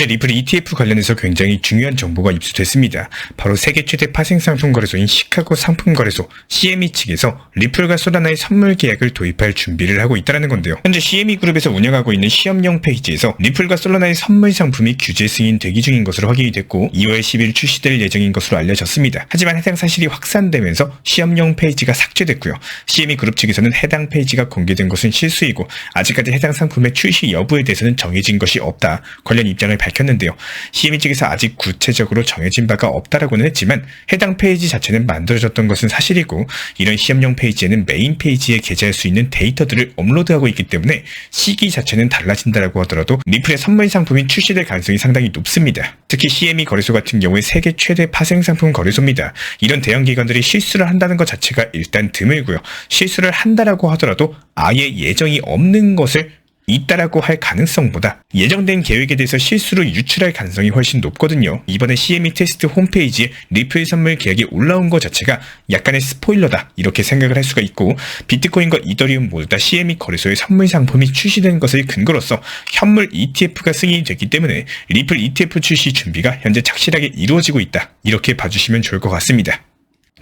현재 리플 ETF 관련해서 굉장히 중요한 정보가 입수됐습니다. 바로 세계 최대 파생 상품 거래소인 시카고 상품 거래소 CME 측에서 리플과 솔라나의 선물 계약을 도입할 준비를 하고 있다는 건데요. 현재 CME 그룹에서 운영하고 있는 시험용 페이지에서 리플과 솔라나의 선물 상품이 규제 승인 대기 중인 것으로 확인이 됐고 2월 10일 출시될 예정인 것으로 알려졌습니다. 하지만 해당 사실이 확산되면서 시험용 페이지가 삭제됐고요. CME 그룹 측에서는 해당 페이지가 공개된 것은 실수이고 아직까지 해당 상품의 출시 여부에 대해서는 정해진 것이 없다. 관련 입장을 밝혔 는데요. CME 측에서 아직 구체적으로 정해진 바가 없다라고는 했지만 해당 페이지 자체는 만들어졌던 것은 사실이고 이런 시험용 페이지에는 메인 페이지에 게재할 수 있는 데이터들을 업로드하고 있기 때문에 시기 자체는 달라진다라고 하더라도 리플의 선물 상품이 출시될 가능성이 상당히 높습니다. 특히 CME 거래소 같은 경우에 세계 최대 파생 상품 거래소입니다. 이런 대형 기관들이 실수를 한다는 것 자체가 일단 드물고요. 실수를 한다라고 하더라도 아예 예정이 없는 것을 있다라고 할 가능성보다 예정된 계획에 대해서 실수로 유출할 가능성이 훨씬 높거든요. 이번에 CME 테스트 홈페이지에 리플 선물 계약이 올라온 것 자체가 약간의 스포일러다 이렇게 생각을 할 수가 있고 비트코인과 이더리움 모두 다 CME 거래소의 선물 상품이 출시된 것을 근거로서 현물 ETF가 승인이 됐기 때문에 리플 ETF 출시 준비가 현재 착실하게 이루어지고 있다 이렇게 봐주시면 좋을 것 같습니다.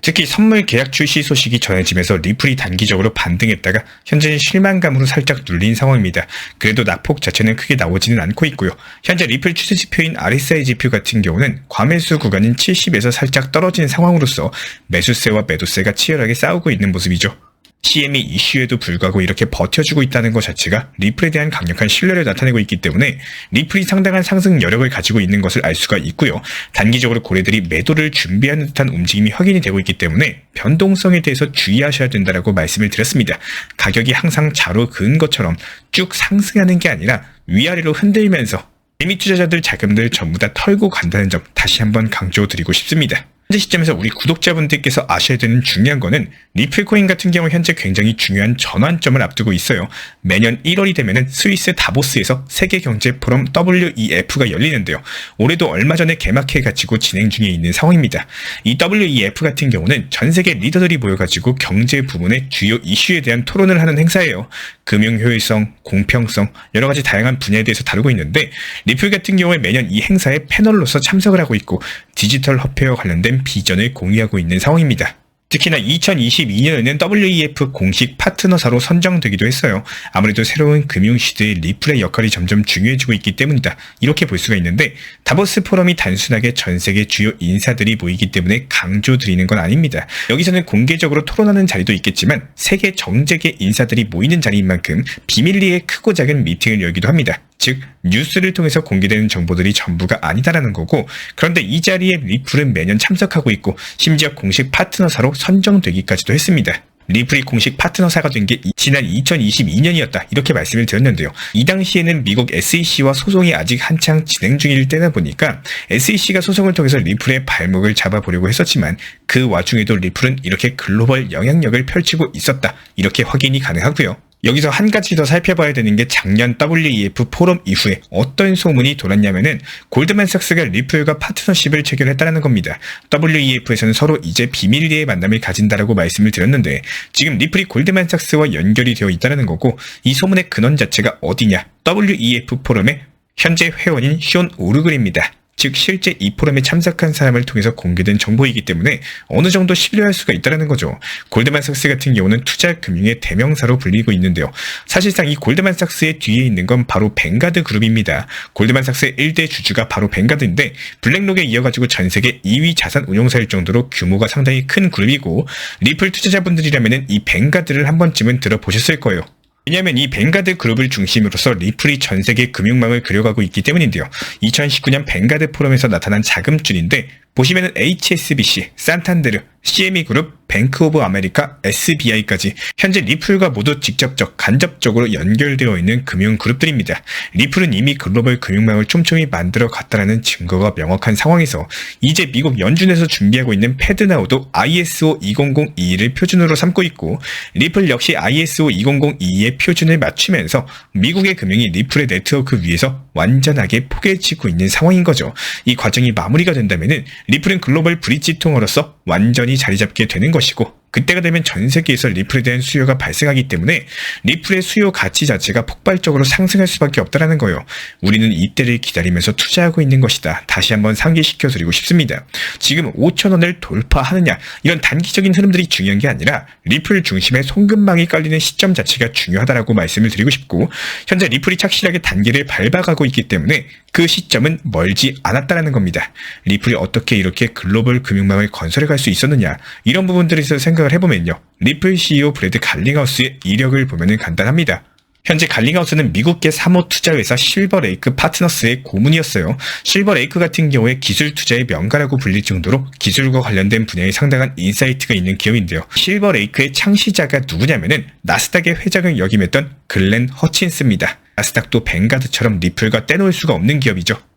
특히 선물 계약 출시 소식이 전해지면서 리플이 단기적으로 반등했다가 현재는 실망감으로 살짝 눌린 상황입니다. 그래도 낙폭 자체는 크게 나오지는 않고 있고요. 현재 리플 추세 지표인 RSI 지표 같은 경우는 과매수 구간인 70에서 살짝 떨어진 상황으로서 매수세와 매도세가 치열하게 싸우고 있는 모습이죠. CM이 이슈에도 불구하고 이렇게 버텨주고 있다는 것 자체가 리플에 대한 강력한 신뢰를 나타내고 있기 때문에 리플이 상당한 상승 여력을 가지고 있는 것을 알 수가 있고요. 단기적으로 고래들이 매도를 준비하는 듯한 움직임이 확인이 되고 있기 때문에 변동성에 대해서 주의하셔야 된다라고 말씀을 드렸습니다. 가격이 항상 자로 그은 것처럼 쭉 상승하는 게 아니라 위아래로 흔들면서 개미 투자자들 자금들 전부 다 털고 간다는 점 다시 한번 강조드리고 싶습니다. 현재 시점에서 우리 구독자분들께서 아셔야 되는 중요한 거는 리플코인 같은 경우 현재 굉장히 중요한 전환점을 앞두고 있어요. 매년 1월이 되면은 스위스 다보스에서 세계경제 포럼 WEF가 열리는데요. 올해도 얼마 전에 개막해 가지고 진행 중에 있는 상황입니다. 이 WEF 같은 경우는 전 세계 리더들이 모여 가지고 경제 부문의 주요 이슈에 대한 토론을 하는 행사예요. 금융 효율성, 공평성, 여러 가지 다양한 분야에 대해서 다루고 있는데 리플 같은 경우에 매년 이 행사에 패널로서 참석을 하고 있고 디지털 화폐와 관련된 비전을 공유하고 있는 상황입니다. 특히나 2022년에는 WEF 공식 파트너사로 선정되기도 했어요. 아무래도 새로운 금융시대의 리플의 역할이 점점 중요해지고 있기 때문이다. 이렇게 볼 수가 있는데 다보스 포럼이 단순하게 전 세계 주요 인사들이 모이기 때문에 강조드리는 건 아닙니다. 여기서는 공개적으로 토론하는 자리도 있겠지만 세계 정재계 인사들이 모이는 자리인 만큼 비밀리에 크고 작은 미팅을 열기도 합니다. 즉 뉴스를 통해서 공개되는 정보들이 전부가 아니다라는 거고 그런데 이 자리에 리플은 매년 참석하고 있고 심지어 공식 파트너사로 선정되기까지도 했습니다. 리플이 공식 파트너사가 된 게 지난 2022년이었다 이렇게 말씀을 드렸는데요. 이 당시에는 미국 SEC와 소송이 아직 한창 진행 중일 때다 보니까 SEC가 소송을 통해서 리플의 발목을 잡아보려고 했었지만 그 와중에도 리플은 이렇게 글로벌 영향력을 펼치고 있었다 이렇게 확인이 가능하고요. 여기서 한 가지 더 살펴봐야 되는 게 작년 WEF 포럼 이후에 어떤 소문이 돌았냐면은 골드만삭스가 리플과 파트너십을 체결했다는 겁니다. WEF에서는 서로 이제 비밀리에 만남을 가진다라고 말씀을 드렸는데 지금 리플이 골드만삭스와 연결이 되어 있다는 거고 이 소문의 근원 자체가 어디냐? WEF 포럼의 현재 회원인 쇼온 오르글입니다. 즉 실제 이 포럼에 참석한 사람을 통해서 공개된 정보이기 때문에 어느 정도 신뢰할 수가 있다는 거죠. 골드만삭스 같은 경우는 투자 금융의 대명사로 불리고 있는데요. 사실상 이 골드만삭스의 뒤에 있는 건 바로 뱅가드 그룹입니다. 골드만삭스의 1대 주주가 바로 뱅가드인데 블랙록에 이어가지고 전 세계 2위 자산 운용사일 정도로 규모가 상당히 큰 그룹이고 리플 투자자분들이라면 이 뱅가드를 한 번쯤은 들어보셨을 거예요. 왜냐하면 이 뱅가드 그룹을 중심으로서 리플이 전 세계 금융망을 그려가고 있기 때문인데요. 2019년 뱅가드 포럼에서 나타난 자금줄인데 보시면은 HSBC, 산탄데르, CME 그룹, 뱅크 오브 아메리카, SBI까지 현재 리플과 모두 직접적, 간접적으로 연결되어 있는 금융 그룹들입니다. 리플은 이미 글로벌 금융망을 촘촘히 만들어 갔다는 증거가 명확한 상황에서 이제 미국 연준에서 준비하고 있는 패드나우도 ISO 2002를 표준으로 삼고 있고 리플 역시 ISO 2002의 표준을 맞추면서 미국의 금융이 리플의 네트워크 위에서 완전하게 포개지고 있는 상황인 거죠. 이 과정이 마무리가 된다면은 리플은 글로벌 브릿지 통으로서 완전히 자리 잡게 되는 것이고 그때가 되면 전 세계에서 리플에 대한 수요가 발생하기 때문에 리플의 수요 가치 자체가 폭발적으로 상승할 수밖에 없다라는 거예요. 우리는 이때를 기다리면서 투자하고 있는 것이다. 다시 한번 상기시켜 드리고 싶습니다. 지금 5천원을 돌파하느냐 이런 단기적인 흐름들이 중요한 게 아니라 리플 중심의 송금망이 깔리는 시점 자체가 중요하다라고 말씀을 드리고 싶고 현재 리플이 착실하게 단계를 밟아가고 있기 때문에 그 시점은 멀지 않았다라는 겁니다. 리플이 어떻게 이렇게 글로벌 금융망을 건설해 갈 수 있었느냐 이런 부분들에서 생각 을 해보면요. 리플 CEO 브래드 갈링하우스의 이력을 보면 간단합니다. 현재 갈링하우스는 미국계 사모 투자회사 실버레이크 파트너스의 고문이었어요. 실버레이크 같은 경우에 기술 투자의 명가라고 불릴 정도로 기술과 관련된 분야에 상당한 인사이트가 있는 기업인데요. 실버레이크의 창시자가 누구냐면은 나스닥의 회장을 역임했던 글렌 허친스입니다. 나스닥도 뱅가드처럼 리플과 떼놓을 수가 없는 기업이죠.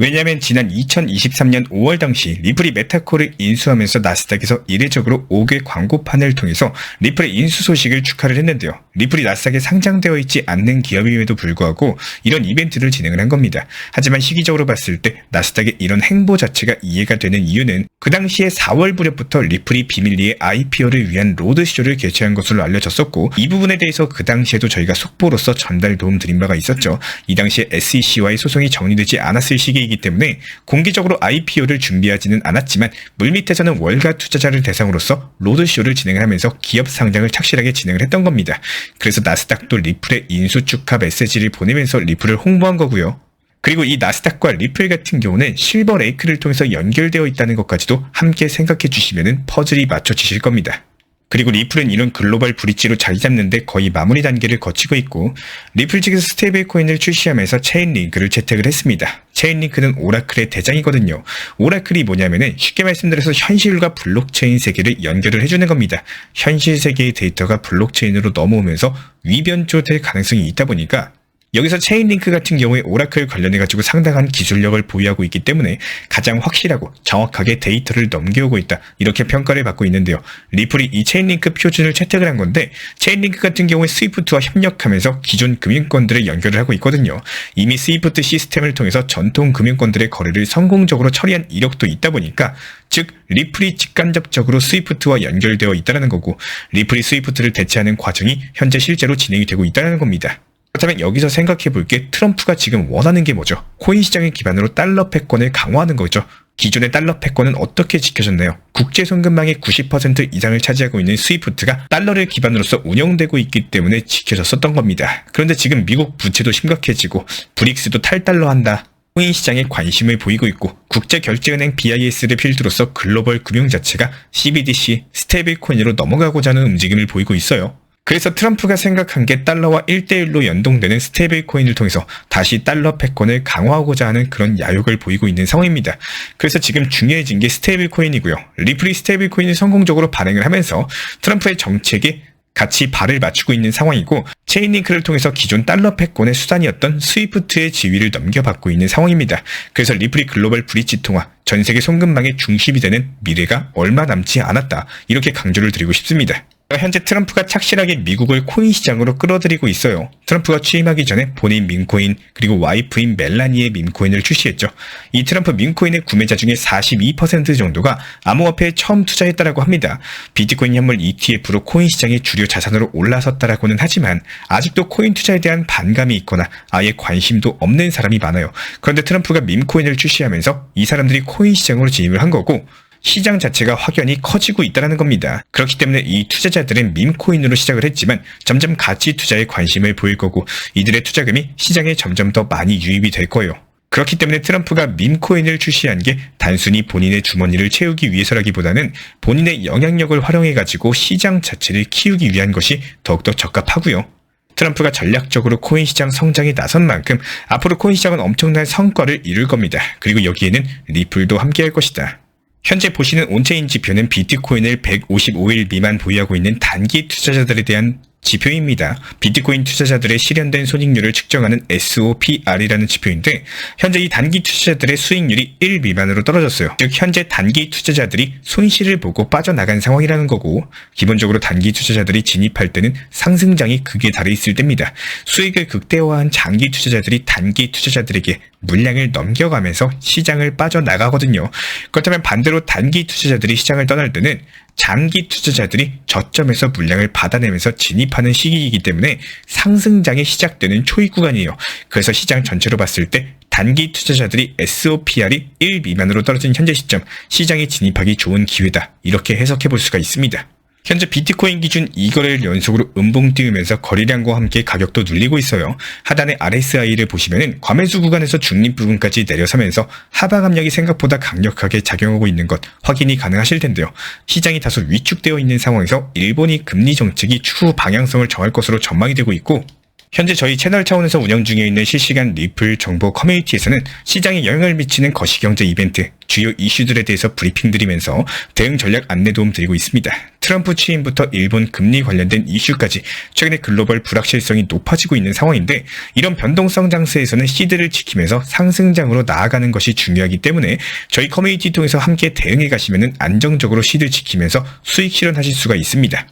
왜냐하면 지난 2023년 5월 당시 리플이 메타코를 인수하면서 나스닥에서 이례적으로 5개 광고판을 통해서 리플의 인수 소식을 축하를 했는데요. 리플이 나스닥에 상장되어 있지 않는 기업임에도 불구하고 이런 이벤트를 진행을 한 겁니다. 하지만 시기적으로 봤을 때 나스닥의 이런 행보 자체가 이해가 되는 이유는 그 당시에 4월 무렵부터 리플이 비밀리에 IPO를 위한 로드쇼를 개최한 것으로 알려졌었고 이 부분에 대해서 그 당시에도 저희가 속보로서 전달 도움 드린 바가 있었죠. 이 당시에 SEC와의 소송이 정리되지 않았을 시기이기 때문에 공개적으로 IPO를 준비하지는 않았지만 물밑에서는 월가 투자자를 대상으로서 로드쇼를 진행을 하면서 기업 상장을 착실하게 진행을 했던 겁니다. 그래서 나스닥도 리플의 인수 축하 메시지를 보내면서 리플을 홍보한 거고요. 그리고 이 나스닥과 리플 같은 경우는 실버 레이크를 통해서 연결되어 있다는 것까지도 함께 생각해 주시면 퍼즐이 맞춰지실 겁니다. 그리고 리플은 이런 글로벌 브릿지로 자리 잡는데 거의 마무리 단계를 거치고 있고 리플 측에서 스테이블 코인을 출시하면서 체인 링크를 채택을 했습니다. 체인 링크는 오라클의 대장이거든요. 오라클이 뭐냐면은 쉽게 말씀드려서 현실과 블록체인 세계를 연결을 해주는 겁니다. 현실 세계의 데이터가 블록체인으로 넘어오면서 위변조될 가능성이 있다 보니까 여기서 체인링크 같은 경우에 오라클 관련해 가지고 상당한 기술력을 보유하고 있기 때문에 가장 확실하고 정확하게 데이터를 넘겨오고 있다 이렇게 평가를 받고 있는데요. 리플이 이 체인링크 표준을 채택을 한 건데 체인링크 같은 경우에 스위프트와 협력하면서 기존 금융권들을 연결을 하고 있거든요. 이미 스위프트 시스템을 통해서 전통 금융권들의 거래를 성공적으로 처리한 이력도 있다 보니까 즉 리플이 직간접적으로 스위프트와 연결되어 있다는 거고 리플이 스위프트를 대체하는 과정이 현재 실제로 진행이 되고 있다는 겁니다. 그렇다면 여기서 생각해 볼 게 트럼프가 지금 원하는 게 뭐죠? 코인 시장의 기반으로 달러 패권을 강화하는 거죠. 기존의 달러 패권은 어떻게 지켜졌나요? 국제 송금망의 90% 이상을 차지하고 있는 스위프트가 달러를 기반으로서 운영되고 있기 때문에 지켜졌었던 겁니다. 그런데 지금 미국 부채도 심각해지고 브릭스도 탈달러 한다. 코인 시장에 관심을 보이고 있고 국제결제은행 BIS를 필두로서 글로벌 금융 자체가 CBDC, 스테이블 코인으로 넘어가고자 하는 움직임을 보이고 있어요. 그래서 트럼프가 생각한 게 달러와 1대1로 연동되는 스테이블 코인을 통해서 다시 달러 패권을 강화하고자 하는 그런 야욕을 보이고 있는 상황입니다. 그래서 지금 중요해진 게 스테이블 코인이고요. 리플이 스테이블 코인을 성공적으로 발행을 하면서 트럼프의 정책에 같이 발을 맞추고 있는 상황이고 체인링크를 통해서 기존 달러 패권의 수단이었던 스위프트의 지위를 넘겨받고 있는 상황입니다. 그래서 리플이 글로벌 브릿지 통화, 전 세계 송금망의 중심이 되는 미래가 얼마 남지 않았다. 이렇게 강조를 드리고 싶습니다. 현재 트럼프가 착실하게 미국을 코인 시장으로 끌어들이고 있어요. 트럼프가 취임하기 전에 본인 민코인 그리고 와이프인 멜라니의 민코인을 출시했죠. 이 트럼프 민코인의 구매자 중에 42% 정도가 암호화폐에 처음 투자했다라고 합니다. 비트코인 현물 ETF로 코인 시장의 주류 자산으로 올라섰다라고는 하지만 아직도 코인 투자에 대한 반감이 있거나 아예 관심도 없는 사람이 많아요. 그런데 트럼프가 민코인을 출시하면서 이 사람들이 코인 시장으로 진입을 한 거고 시장 자체가 확연히 커지고 있다는 겁니다. 그렇기 때문에 이 투자자들은 밈코인으로 시작을 했지만 점점 가치 투자에 관심을 보일 거고 이들의 투자금이 시장에 점점 더 많이 유입이 될 거예요. 그렇기 때문에 트럼프가 밈코인을 출시한 게 단순히 본인의 주머니를 채우기 위해서라기보다는 본인의 영향력을 활용해가지고 시장 자체를 키우기 위한 것이 더욱더 적합하고요. 트럼프가 전략적으로 코인 시장 성장에 나선 만큼 앞으로 코인 시장은 엄청난 성과를 이룰 겁니다. 그리고 여기에는 리플도 함께할 것이다. 현재 보시는 온체인 지표는 비트코인을 155일 미만 보유하고 있는 단기 투자자들에 대한 지표입니다. 비트코인 투자자들의 실현된 손익률을 측정하는 SOPR이라는 지표인데 현재 이 단기 투자자들의 수익률이 1 미만으로 떨어졌어요. 즉 현재 단기 투자자들이 손실을 보고 빠져나간 상황이라는 거고 기본적으로 단기 투자자들이 진입할 때는 상승장이 극에 달해 있을 때입니다. 수익을 극대화한 장기 투자자들이 단기 투자자들에게 물량을 넘겨가면서 시장을 빠져나가거든요. 그렇다면 반대로 단기 투자자들이 시장을 떠날 때는 장기 투자자들이 저점에서 물량을 받아내면서 진입하는 시기이기 때문에 상승장이 시작되는 초입 구간이에요. 그래서 시장 전체로 봤을 때 단기 투자자들이 SOPR이 1 미만으로 떨어진 현재 시점 시장에 진입하기 좋은 기회다. 이렇게 해석해 볼 수가 있습니다. 현재 비트코인 기준 2거래를 연속으로 음봉 띄우면서 거래량과 함께 가격도 눌리고 있어요. 하단의 RSI를 보시면은 과매수 구간에서 중립 부분까지 내려서면서 하방 압력이 생각보다 강력하게 작용하고 있는 것 확인이 가능하실 텐데요. 시장이 다소 위축되어 있는 상황에서 일본이 금리 정책이 추후 방향성을 정할 것으로 전망이 되고 있고 현재 저희 채널 차원에서 운영 중에 있는 실시간 리플 정보 커뮤니티에서는 시장에 영향을 미치는 거시경제 이벤트, 주요 이슈들에 대해서 브리핑 드리면서 대응 전략 안내 도움 드리고 있습니다. 트럼프 취임부터 일본 금리 관련된 이슈까지 최근에 글로벌 불확실성이 높아지고 있는 상황인데 이런 변동성 장세에서는 시드를 지키면서 상승장으로 나아가는 것이 중요하기 때문에 저희 커뮤니티 통해서 함께 대응해 가시면 안정적으로 시드 지키면서 수익 실현하실 수가 있습니다.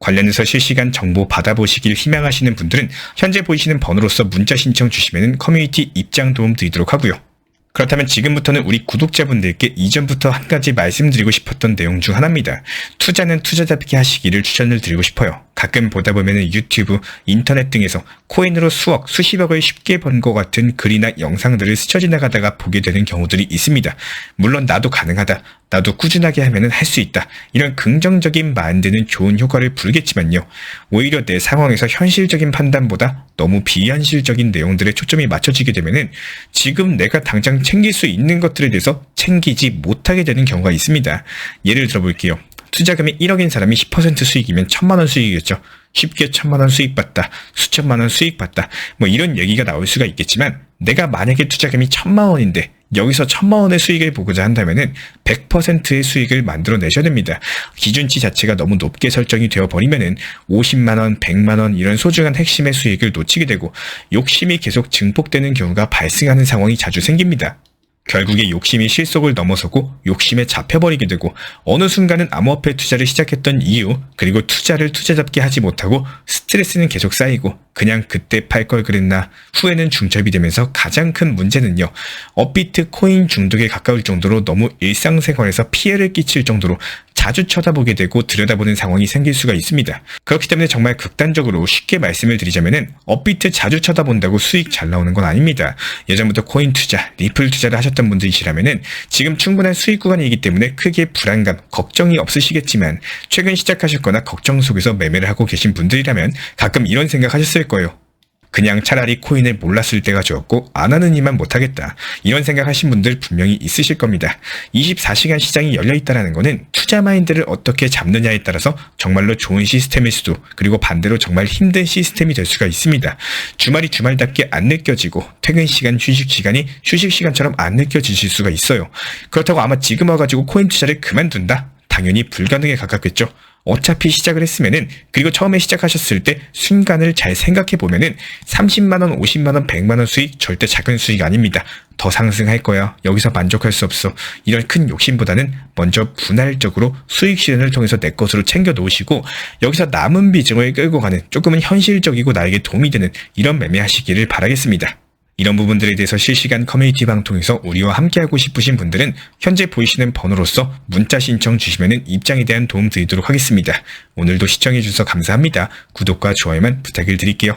관련해서 실시간 정보 받아보시길 희망하시는 분들은 현재 보이시는 번호로서 문자 신청 주시면 커뮤니티 입장 도움 드리도록 하고요. 그렇다면 지금부터는 우리 구독자분들께 이전부터 한 가지 말씀드리고 싶었던 내용 중 하나입니다. 투자는 투자답게 하시기를 추천을 드리고 싶어요. 가끔 보다 보면 유튜브, 인터넷 등에서 코인으로 수억, 수십억을 쉽게 번 것 같은 글이나 영상들을 스쳐 지나가다가 보게 되는 경우들이 있습니다. 물론 나도 가능하다. 나도 꾸준하게 하면 할수 있다. 이런 긍정적인 마인드는 좋은 효과를 부르겠지만요. 오히려 내 상황에서 현실적인 판단보다 너무 비현실적인 내용들에 초점이 맞춰지게 되면은 지금 내가 당장 챙길 수 있는 것들에 대해서 챙기지 못하게 되는 경우가 있습니다. 예를 들어 볼게요. 투자금이 1억인 사람이 10% 수익이면 1000만 원 수익이겠죠. 쉽게 1000만 원 수익 봤다. 수천만 원 수익 봤다. 뭐 이런 얘기가 나올 수가 있겠지만 내가 만약에 투자금이 1000만 원인데 여기서 1000만 원의 수익을 보고자 한다면은 100%의 수익을 만들어 내셔야 됩니다. 기준치 자체가 너무 높게 설정이 되어 버리면은 50만 원, 100만 원 이런 소중한 핵심의 수익을 놓치게 되고 욕심이 계속 증폭되는 경우가 발생하는 상황이 자주 생깁니다. 결국에 욕심이 실속을 넘어서고 욕심에 잡혀버리게 되고 어느 순간은 암호화폐 투자를 시작했던 이유 그리고 투자를 투자잡게 하지 못하고 스트레스는 계속 쌓이고 그냥 그때 팔 걸 그랬나 후에는 중첩이 되면서 가장 큰 문제는요 업비트 코인 중독에 가까울 정도로 너무 일상생활에서 피해를 끼칠 정도로 자주 쳐다보게 되고 들여다보는 상황이 생길 수가 있습니다. 그렇기 때문에 정말 극단적으로 쉽게 말씀을 드리자면은 업비트 자주 쳐다본다고 수익 잘 나오는 건 아닙니다. 예전부터 코인 투자, 리플 투자를 하셨던 분들이시라면은 지금 충분한 수익 구간이기 때문에 크게 불안감, 걱정이 없으시겠지만 최근 시작하셨거나 걱정 속에서 매매를 하고 계신 분들이라면 가끔 이런 생각 하셨을 거예요. 그냥 차라리 코인을 몰랐을 때가 좋았고 안 하는 이만 못하겠다. 이런 생각하신 분들 분명히 있으실 겁니다. 24시간 시장이 열려 있다는 것은 투자 마인드를 어떻게 잡느냐에 따라서 정말로 좋은 시스템일 수도 그리고 반대로 정말 힘든 시스템이 될 수가 있습니다. 주말이 주말답게 안 느껴지고 퇴근 시간, 휴식 시간이 휴식 시간처럼 안 느껴지실 수가 있어요. 그렇다고 아마 지금 와가지고 코인 투자를 그만둔다? 당연히 불가능에 가깝겠죠. 어차피 시작을 했으면은 그리고 처음에 시작하셨을 때 순간을 잘 생각해 보면은 30만 원, 50만 원, 100만 원 수익 절대 작은 수익 아닙니다. 더 상승할 거야. 여기서 만족할 수 없어. 이런 큰 욕심보다는 먼저 분할적으로 수익 실현을 통해서 내 것으로 챙겨 놓으시고 여기서 남은 비중을 끌고 가는 조금은 현실적이고 나에게 도움이 되는 이런 매매하시기를 바라겠습니다. 이런 부분들에 대해서 실시간 커뮤니티 방통에서 우리와 함께하고 싶으신 분들은 현재 보이시는 번호로서 문자 신청 주시면 입장에 대한 도움 드리도록 하겠습니다. 오늘도 시청해주셔서 감사합니다. 구독과 좋아요만 부탁을 드릴게요.